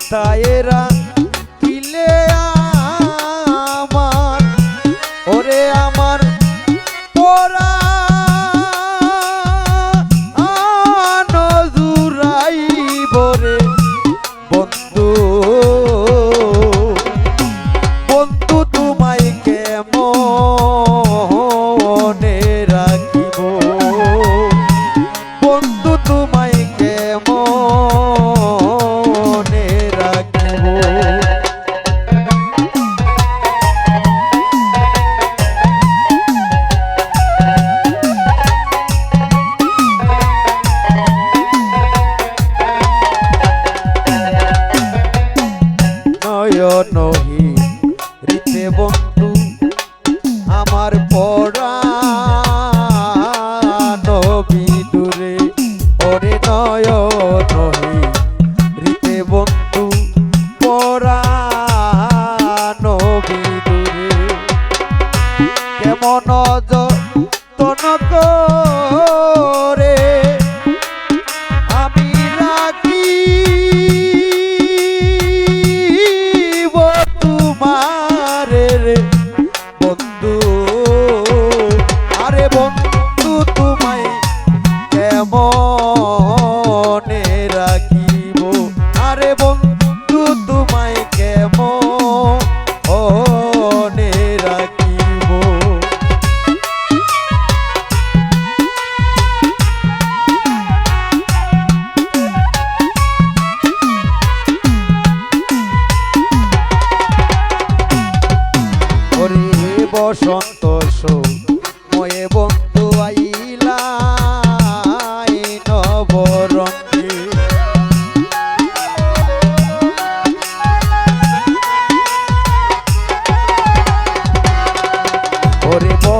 কোথায় নহি রীতে বন্ধু, আমার পড়া নবী দূরে ওরে নয় নহি রীতে বন্ধু পড়া নবী দূরে কেমন যতন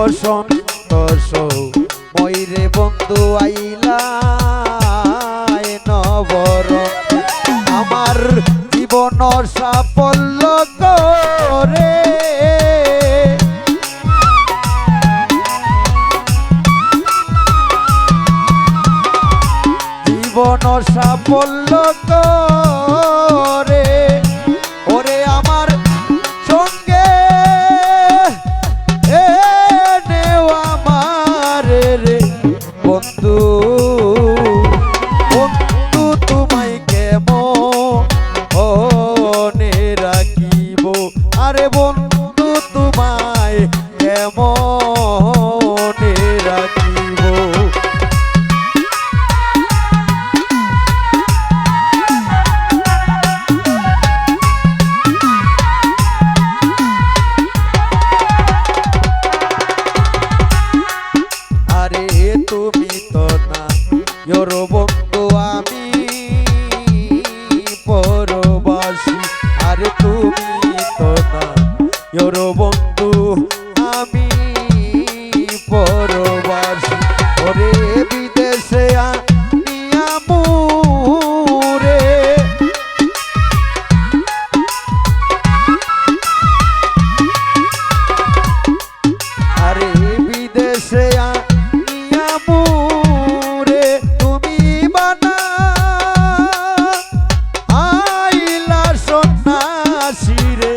বসন রস ময়ূরে বন্ধু আইলা নবর আমার জীবন সাফল্য করে। জীবন সাফল্য করে। তুমি তো না ফিরে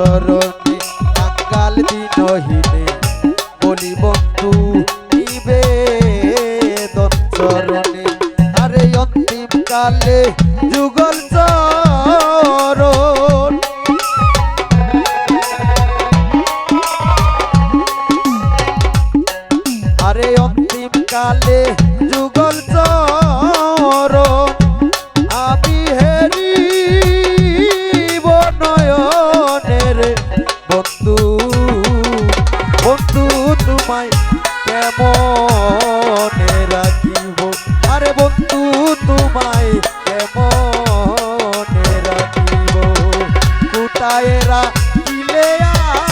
চরণে কাঙ্গাল দিনহীনে বলি, বন্ধু, নিবেদন চরণে আরে অন্তিম কালে যুগল চরণ। আরে অন্তিম কালে তোমায় কেমন রাখিব? আরে বন্ধু তোমায় কেমন রাখিব? কোথায় রাখিলে আর